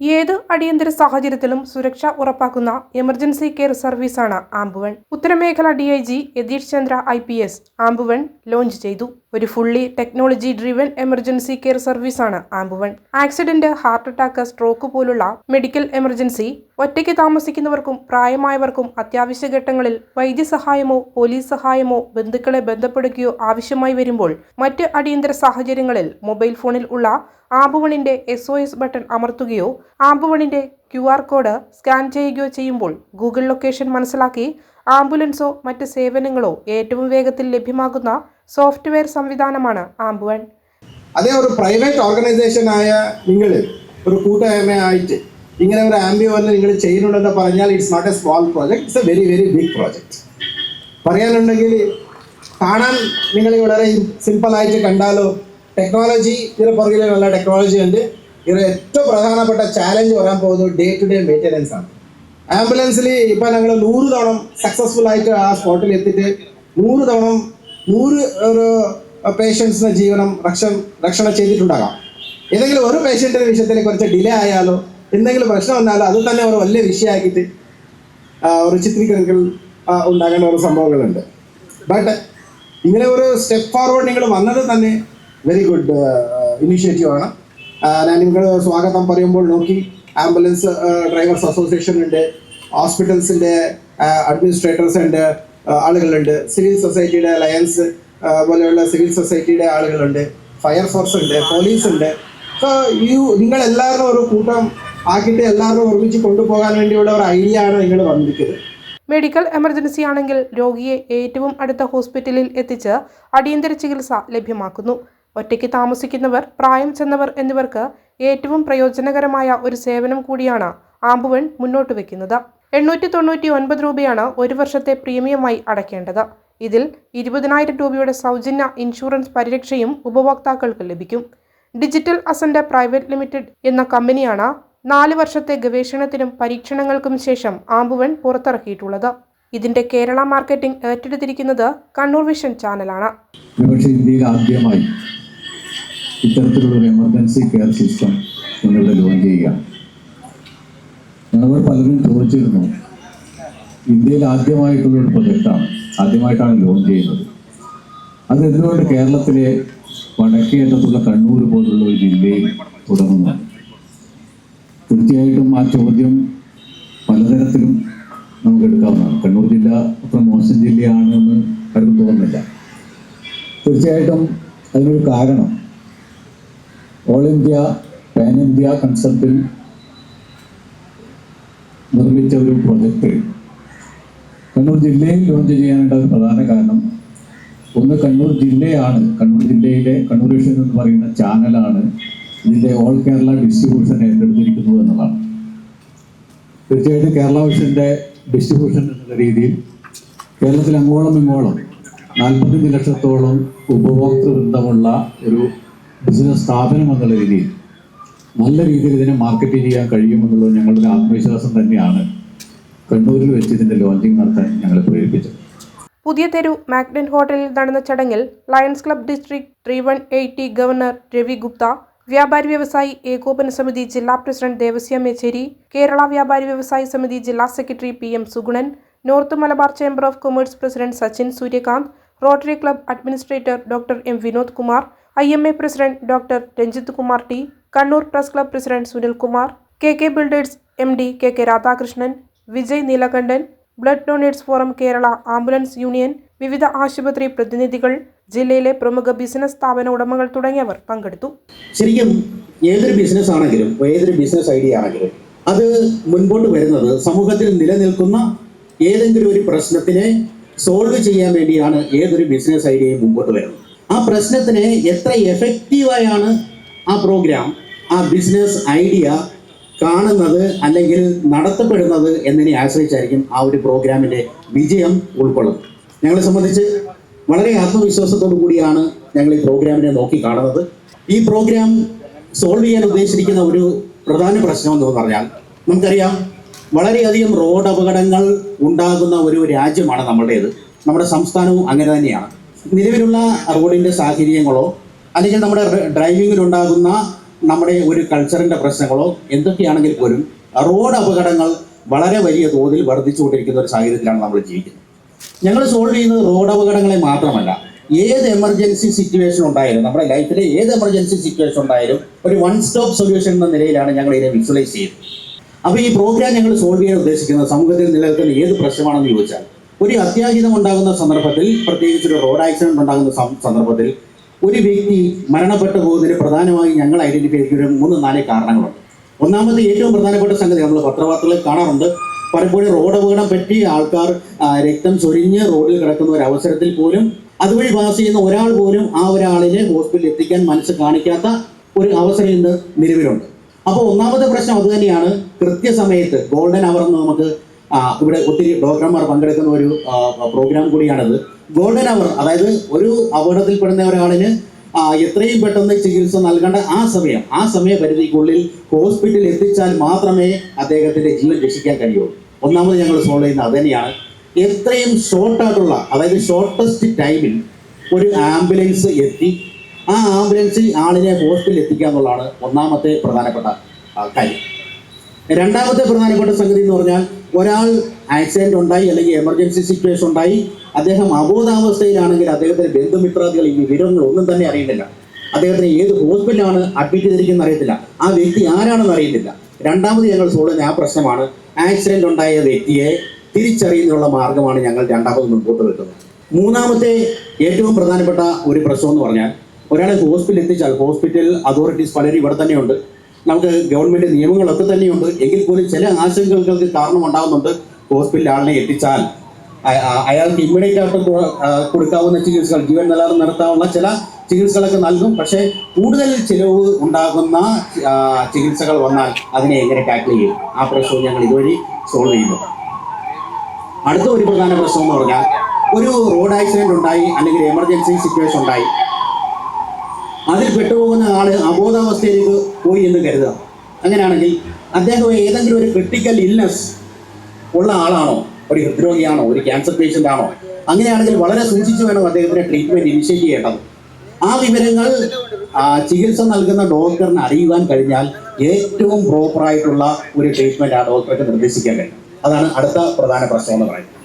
ഏത് അടിയന്തര സാഹചര്യത്തിലും സുരക്ഷ ഉറപ്പാക്കുന്ന എമർജൻസി കെയർ സർവീസാണ് AmbuOne ഉത്തരമേഖല D I G Yathish Chandra I P S AmbuOne launch ചെയ്തു. ഒരു fully technology driven emergency care സർവീസാണ് AmbuOne accident heart attack stroke പോലുള്ള മെഡിക്കൽ എമർജൻസി ഒറ്റയ്ക്ക് താമസിക്കുന്നവർക്കും പ്രായമായവർക്കും അത്യാവശ്യ ഘട്ടങ്ങളിൽ വൈദ്യസഹായമോ പോലീസ് സഹായമോ ബന്ധുക്കളെ ബന്ധപ്പെടുകയോ ആവശ്യമായി വരുമ്പോൾ മറ്റ് അടിയന്തര സാഹചര്യങ്ങളിൽ മൊബൈൽ ഫോണിൽ ഉള്ള ആംബുവണിന്റെ എസ് ഒ എസ് ബട്ടൺ അമർത്തുകയോ ആംബുവണിന്റെ ക്യു ആർ കോഡ് സ്കാൻ ചെയ്യുകയോ ചെയ്യുമ്പോൾ ഗൂഗിൾ ലൊക്കേഷൻ മനസ്സിലാക്കി ആംബുലൻസോ മറ്റ് സേവനങ്ങളോ ഏറ്റവും വേഗത്തിൽ ലഭ്യമാകുന്ന സോഫ്റ്റ്വെയർ സംവിധാനമാണ് ആംബുവൻ അതേ ഒരു പ്രൈവറ്റ് ഓർഗനൈസേഷൻ ആയ നിങ്ങൾ ഒരു കൂട്ടായ്മയായിട്ട് ഇങ്ങനെ ഒരു ആംബിയോറിൽ നിങ്ങൾ ചെയ്യുന്നുണ്ടെന്ന് പറഞ്ഞാൽ it's not a small project it's a very very big project പറയാനുണ്ടെങ്കിൽ കാണാൻ നിങ്ങൾ വളരെ സിമ്പിളായിട്ട് കണ്ടാലോ ടെക്നോളജി ഇതിന് പുറകിൽ നല്ല ടെക്നോളജി ഉണ്ട്. ഇതിന് ഏറ്റവും പ്രധാനപ്പെട്ട ചാലഞ്ച് വരാൻ പോകുന്നത് ഡേ ടു ഡേ മെയിന്റനൻസ് ആണ്. ആംബുലൻസിൽ ഇപ്പം ഞങ്ങൾ നൂറ് തവണ സക്സസ്ഫുൾ ആയിട്ട് ആ സ്പോട്ടിൽ എത്തിയിട്ട് നൂറ് തവണ നൂറ് ഒരു പേഷ്യൻസിന് ജീവനം രക്ഷ രക്ഷണ ചെയ്തിട്ടുണ്ടാകാം. ഏതെങ്കിലും ഒരു പേഷ്യന്റിന്റെ വിഷയത്തിൽ കുറച്ച് ഡിലേ ആയാലോ എന്തെങ്കിലും പ്രശ്നം വന്നാലോ അത് തന്നെ ഒരു വലിയ വിഷയമാക്കിയിട്ട് ഒരു ചിത്രീകരണങ്ങൾ ഉണ്ടാകേണ്ട ഒരു സംഭവങ്ങളുണ്ട്. ബട്ട് ഇങ്ങനെ ഒരു സ്റ്റെപ്പ് ഫോർവേഡ് നിങ്ങൾ വന്നത് തന്നെ വെരി ഗുഡ് ഇനിഷ്യേറ്റീവ് ആണ്. ഞാൻ നിങ്ങൾ സ്വാഗതം പറയുമ്പോൾ നോക്കി ആംബുലൻസ് ഡ്രൈവേഴ്സ് അസോസിയേഷൻ ഉണ്ട് ഹോസ്പിറ്റൽസിന്റെ അഡ്മിനിസ്ട്രേറ്റേഴ്സ് ഉണ്ട് ആളുകളുണ്ട്. സിവിൽ സൊസൈറ്റിയുടെ അലയൻസ് പോലെയുള്ള സിവിൽ സൊസൈറ്റിയുടെ ആളുകളുണ്ട്. ഫയർ ഫോഴ്സ് ഉണ്ട് പോലീസ് ഉണ്ട്. അപ്പോൾ ഈ നിങ്ങൾ എല്ലാവരും ഒരു കൂട്ടം ആക്കിയിട്ട് എല്ലാവരും ഒരുമിച്ച് കൊണ്ടുപോകാൻ വേണ്ടിയുള്ള ഒരു ഐഡിയ ആണ് നിങ്ങൾ വന്നിരിക്കുന്നത്. മെഡിക്കൽ എമർജൻസി ആണെങ്കിൽ രോഗിയെ ഏറ്റവും അടുത്ത ഹോസ്പിറ്റലിൽ എത്തിച്ച് അടിയന്തര ചികിത്സ ലഭ്യമാക്കുന്നു. ഒറ്റയ്ക്ക് താമസിക്കുന്നവർ പ്രായം ചെന്നവർ എന്നിവർക്ക് ഏറ്റവും പ്രയോജനകരമായ ഒരു സേവനം കൂടിയാണ് ആമ്പുവൺ മുന്നോട്ട് വയ്ക്കുന്നത് എണ്ണൂറ്റി തൊണ്ണൂറ്റി ഒൻപത് രൂപയാണ് ഒരു വർഷത്തെ പ്രീമിയമായി അടയ്ക്കേണ്ടത്. ഇതിൽ ഇരുപതിനായിരം രൂപയുടെ സൗജന്യ ഇൻഷുറൻസ് പരിരക്ഷയും ഉപഭോക്താക്കൾക്ക് ലഭിക്കും. ഡിജിറ്റൽ അസന്റ് പ്രൈവറ്റ് ലിമിറ്റഡ് എന്ന കമ്പനിയാണ് നാല് വർഷത്തെ ഗവേഷണത്തിനും പരീക്ഷണങ്ങൾക്കും ശേഷം ആംബുവൻ പുറത്തിറക്കിയിട്ടുള്ളത്. ഇതിന്റെ കേരള മാർക്കറ്റിംഗ് ഏറ്റെടുത്തിരിക്കുന്നത് കണ്ണൂർ വിഷൻ ചാനലാണ്. ഇത്തരത്തിലുള്ള ഒരു എമർജൻസി കെയർ സിസ്റ്റം നിങ്ങളുടെ ലോഞ്ച് ചെയ്യുകയാണ് ഞങ്ങൾ പലരും ചോദിച്ചിരുന്നു ഇന്ത്യയിൽ ആദ്യമായിട്ടുള്ള ഒരു പ്രൊജക്റ്റാണ്. ആദ്യമായിട്ടാണ് ലോഞ്ച് ചെയ്യുന്നത്. അത് എന്തുകൊണ്ട് കേരളത്തിലെ വടക്കേ അറ്റത്തുള്ള കണ്ണൂർ പോലുള്ള ഒരു ജില്ലയിൽ തുടങ്ങുന്നു? തീർച്ചയായിട്ടും ആ ചോദ്യം പലതരത്തിലും നമുക്ക് എടുക്കാവുന്നതാണ്. കണ്ണൂർ ജില്ല അത്ര മോശം ജില്ലയാണെന്ന് ആർക്കും തോന്നുന്നില്ല. തീർച്ചയായിട്ടും അതിനൊരു കാരണം. ഓൾ ഇന്ത്യ പാൻ ഇന്ത്യ കൺസെപ്റ്റിൽ നിർമ്മിച്ച ഒരു പ്രൊജക്റ്റ് കണ്ണൂർ ജില്ലയിൽ ലോഞ്ച് ചെയ്യാനുള്ള ഒരു പ്രധാന കാരണം ഒന്ന് കണ്ണൂർ ജില്ലയാണ്. കണ്ണൂർ ജില്ലയിലെ കണ്ണൂർ വിഷൻ എന്ന് പറയുന്ന ചാനലാണ് ഇതിന്റെ ഓൾ കേരള ഡിസ്ട്രിബ്യൂഷൻ ഏറ്റെടുത്തിരിക്കുന്നത് എന്നുള്ളതാണ്. തീർച്ചയായിട്ടും കേരള വിഷന്റെ ഡിസ്ട്രിബ്യൂഷൻ എന്ന രീതിയിൽ കേരളത്തിൽ അങ്ങോളം ഇങ്ങോളം നാൽപ്പത്തഞ്ച് ലക്ഷത്തോളം ഉപഭോക്തൃ ബന്ധമുള്ള ഒരു ബിസിനസ് സ്ഥാപനം എന്നുള്ള രീതിയിൽ നല്ല രീതിയിൽ ഇതിനെ മാർക്കറ്റ് ചെയ്യാൻ കഴിയുമെന്നുള്ളത് ഞങ്ങളുടെ ആത്മവിശ്വാസം തന്നെയാണ്. കണ്ണൂരിൽ വെച്ച് ഇതിന്റെ ലോഞ്ചിങ് നടത്താൻ ഞങ്ങളെ പ്രേരിപ്പിച്ചത്. പുതിയ തെരു മാഗ്നൻ ഹോട്ടലിൽ നടന്ന ചടങ്ങിൽ Lions club district three one eighty governor Ravi Gupta വ്യാപാരി വ്യവസായി ഏകോപന സമിതി ജില്ലാ പ്രസിഡന്റ് ദേവസ്യ മേച്ചേരി കേരള വ്യാപാരി വ്യവസായി സമിതി ജില്ലാ secretary P M Sugunan North Malabar chamber of commerce president Sachin Suryakant rotary club administrator doctor M Vinod Kumar I M A president doctor Ranjith Kumar T Kannur press club president Sunilkumar K K builders M D K K Radhakrishnan Vijay Neelakandan blood donates forum Kerala ambulance union വിവിധ ആശുപത്രി പ്രതിനിധികൾ ജില്ലയിലെ പ്രമുഖ business സ്ഥാപന ഉടമകൾ തുടങ്ങിയവർ പങ്കെടുത്തു. ശരിക്കും ഏതൊരു ബിസിനസ് ആണെങ്കിലും ഏതൊരു ബിസിനസ് ഐഡിയ ആണെങ്കിലും അത് മുൻപോട്ട് വരുന്നത് സമൂഹത്തിൽ നിലനിൽക്കുന്ന ഏതെങ്കിലും ഒരു പ്രശ്നത്തിനെ സോൾവ് ചെയ്യാൻ വേണ്ടിയാണ് ഏതൊരു ബിസിനസ് ഐഡിയയും മുമ്പോട്ട് വരുന്നത്. ആ പ്രശ്നത്തിനെ എത്ര എഫക്റ്റീവായാണ് ആ പ്രോഗ്രാം ആ ബിസിനസ് ഐഡിയ കാണുന്നത് അല്ലെങ്കിൽ നടത്തപ്പെടുന്നത് എന്നതിനെ ആശ്രയിച്ചായിരിക്കും ആ ഒരു പ്രോഗ്രാമിന്റെ വിജയം ഉൾക്കൊള്ളുന്നത്. ഞങ്ങളെ സംബന്ധിച്ച് വളരെ ആത്മവിശ്വാസത്തോടു കൂടിയാണ് ഞങ്ങൾ ഈ പ്രോഗ്രാമിനെ നോക്കി കാണുന്നത്. ഈ പ്രോഗ്രാം സോൾവ് ചെയ്യാൻ ഉദ്ദേശിച്ചിരിക്കുന്ന ഒരു പ്രധാന പ്രശ്നം എന്ന് പറഞ്ഞാൽ നമുക്കറിയാം വളരെയധികം റോഡ് അപകടങ്ങൾ ഉണ്ടാകുന്ന ഒരു രാജ്യമാണ് നമ്മുടേത്. നമ്മുടെ സംസ്ഥാനവും അങ്ങനെ തന്നെയാണ്. നിലവിലുള്ള റോഡിന്റെ സാഹചര്യങ്ങളോ അല്ലെങ്കിൽ നമ്മുടെ ഡ്രൈവിങ്ങിലുണ്ടാകുന്ന നമ്മുടെ ഒരു കൾച്ചറിന്റെ പ്രശ്നങ്ങളോ എന്തൊക്കെയാണെങ്കിൽ പോലും റോഡ് അപകടങ്ങൾ വളരെ വലിയ തോതിൽ വർദ്ധിച്ചുകൊണ്ടിരിക്കുന്ന ഒരു സാഹചര്യത്തിലാണ് നമ്മൾ ജീവിക്കുന്നത്. ഞങ്ങൾ സോൾവ് ചെയ്യുന്നത് റോഡ് അപകടങ്ങളെ മാത്രമല്ല. ഏത് എമർജൻസി സിറ്റുവേഷൻ ഉണ്ടായാലും നമ്മുടെ ലൈഫിലെ ഏത് എമർജൻസി സിറ്റുവേഷൻ ഉണ്ടായാലും ഒരു വൺ സ്റ്റോപ്പ് സൊല്യൂഷൻ എന്ന നിലയിലാണ് ഞങ്ങൾ ഇതിനെ വിഷ്വലൈസ് ചെയ്യുന്നത്. അപ്പോൾ ഈ പ്രോഗ്രാം ഞങ്ങൾ സോൾവ് ചെയ്യാൻ ഉദ്ദേശിക്കുന്നത് സമൂഹത്തിൽ നിലനിൽക്കുന്ന ഏത് പ്രശ്നമാണെന്ന് ചോദിച്ചാൽ ഒരു അത്യാഹിതം ഉണ്ടാകുന്ന സന്ദർഭത്തിൽ പ്രത്യേകിച്ച് ഒരു റോഡ് ആക്സിഡന്റ് ഉണ്ടാകുന്ന സന്ദർഭത്തിൽ ഒരു വ്യക്തി മരണപ്പെട്ടു പോകുന്നതിന് പ്രധാനമായും ഞങ്ങൾ ഐഡന്റിഫൈ ഒരു മൂന്ന് നാല് കാരണങ്ങളുണ്ട്. ഒന്നാമത്തെ ഏറ്റവും പ്രധാനപ്പെട്ട സംഗതി നമ്മൾ പത്രവാർത്തകളിൽ കാണാറുണ്ട്. പലപ്പോഴും റോഡ് അപകടം പറ്റി ആൾക്കാർ രക്തം ചൊരിഞ്ഞ് റോഡിൽ കിടക്കുന്ന ഒരു അവസരത്തിൽ പോലും അതുവഴി പാസ് ചെയ്യുന്ന ഒരാൾ പോലും ആ ഒരാളിനെ ഹോസ്പിറ്റലിൽ എത്തിക്കാൻ മനസ്സ് കാണിക്കാത്ത ഒരു അവസരം ഇന്ന് നിലവിലുണ്ട്. അപ്പോൾ ഒന്നാമത്തെ പ്രശ്നം അതുതന്നെയാണ് കൃത്യസമയത്ത് ഗോൾഡൻ അവർ എന്ന് നമുക്ക് ഇവിടെ ഒത്തിരി ഡോക്ടർമാർ പങ്കെടുക്കുന്ന ഒരു പ്രോഗ്രാം കൂടിയാണത്. ഗോൾഡൻ അവർ അതായത് ഒരു അപകടത്തിൽപ്പെടുന്ന ഒരാളിന് എത്രയും പെട്ടെന്ന് ചികിത്സ നൽകേണ്ട ആ സമയം ആ സമയപരിധിക്കുള്ളിൽ ഹോസ്പിറ്റലിൽ എത്തിച്ചാൽ മാത്രമേ അദ്ദേഹത്തിന്റെ ജീവൻ രക്ഷിക്കാൻ കഴിയുള്ളൂ. ഒന്നാമത് ഞങ്ങൾ സോൾവ് ചെയ്യുന്നത് അത് തന്നെയാണ് എത്രയും ഷോർട്ടായിട്ടുള്ള അതായത് ഷോർട്ടസ്റ്റ് ടൈമിൽ ഒരു ആംബുലൻസ് എത്തി. ആ ആംബുലൻസിൽ ആളിനെ ഹോസ്പിറ്റലിൽ എത്തിക്കുക എന്നുള്ളതാണ് ഒന്നാമത്തെ പ്രധാനപ്പെട്ട കാര്യം. രണ്ടാമത്തെ പ്രധാനപ്പെട്ട സംഗതി എന്ന് പറഞ്ഞാൽ ഒരാൾ ആക്സിഡന്റ് ഉണ്ടായി അല്ലെങ്കിൽ എമർജൻസി സിറ്റുവേഷൻ ഉണ്ടായി. അദ്ദേഹം അബോധാവസ്ഥയിലാണെങ്കിൽ അദ്ദേഹത്തിന്റെ ബന്ധുമിത്രാദികൾ ഈ വിവരങ്ങൾ ഒന്നും തന്നെ അറിയുന്നില്ല. അദ്ദേഹത്തിന് ഏത് ഹോസ്പിറ്റലാണ് അഡ്മിറ്റ് ചെയ്തിരിക്കുന്ന അറിയത്തില്ല. ആ വ്യക്തി ആരാണെന്ന് അറിയുന്നില്ല. രണ്ടാമത് ഞങ്ങൾ ചെയ്യുന്ന ആ പ്രശ്നമാണ് ആക്സിഡന്റ് ഉണ്ടായ വ്യക്തിയെ തിരിച്ചറിയുന്നതിനുള്ള മാർഗമാണ് ഞങ്ങൾ രണ്ടാമത് മുൻപോട്ട് വെക്കുന്നത്. മൂന്നാമത്തെ ഏറ്റവും പ്രധാനപ്പെട്ട ഒരു പ്രശ്നം എന്ന് പറഞ്ഞാൽ ഒരാളെ ഹോസ്പിറ്റലിൽ എത്തിച്ചാൽ ഹോസ്പിറ്റൽ അതോറിറ്റീസ് പലരും ഇവിടെ തന്നെയുണ്ട്. നമുക്ക് ഗവൺമെന്റ് നിയമങ്ങളൊക്കെ തന്നെയുണ്ട്. എങ്കിൽ പോലും ചില ആശങ്കകൾക്ക് കാരണം ഉണ്ടാകുന്നുണ്ട് ഹോസ്പിറ്റലിൽ ആളിനെ എത്തിച്ചാൽ. അയാൾക്ക് ഇമ്മീഡിയറ്റ് ആയിട്ട് കൊടുക്കാവുന്ന ചികിത്സകൾ ജീവൻ നിലനിർത്താൻ നടത്താവുന്ന ചില ചികിത്സകളൊക്കെ നൽകും. പക്ഷേ കൂടുതൽ ചിലവ് ഉണ്ടാകുന്ന ചികിത്സകൾ വന്നാൽ അതിനെ എങ്ങനെ ടാക്കിൾ ചെയ്യും? ആ പ്രശ്നവും ഞങ്ങൾ ഇതുവഴി സോൾവ് ചെയ്യുന്നു. അടുത്ത ഒരു പ്രധാന പ്രശ്നം എന്ന് പറഞ്ഞാൽ ഒരു റോഡ് ആക്സിഡന്റ് ഉണ്ടായി അല്ലെങ്കിൽ എമർജൻസി സിറ്റുവേഷൻ ഉണ്ടായി. അതിൽ പെട്ടുപോകുന്ന ആൾ അബോധാവസ്ഥയിലേക്ക് പോയി എന്ന് കരുതാം അങ്ങനെയാണെങ്കിൽ അദ്ദേഹം ഏതെങ്കിലും ഒരു ക്രിട്ടിക്കൽ ഇൽനെസ് ഉള്ള ആളാണോ? ഒരു ഹൃദ്രോഗിയാണോ? ഒരു ക്യാൻസർ പേഷ്യന്റ് ആണോ? അങ്ങനെയാണെങ്കിൽ വളരെ സൂക്ഷിച്ചു വേണം അദ്ദേഹത്തിന് ട്രീറ്റ്മെന്റ് ഇനിഷ്യേറ്റ് ചെയ്യേണ്ടത്. ആ വിവരങ്ങൾ ചികിത്സ നൽകുന്ന ഡോക്ടറിന് അറിയുവാൻ കഴിഞ്ഞാൽ ഏറ്റവും പ്രോപ്പറായിട്ടുള്ള ഒരു ട്രീറ്റ്മെന്റ് ആ ഡോക്ടർക്ക് നിർദ്ദേശിക്കാൻ കഴിയും. അതാണ് അടുത്ത പ്രധാന പ്രശ്നം എന്ന് പറയുന്നത്.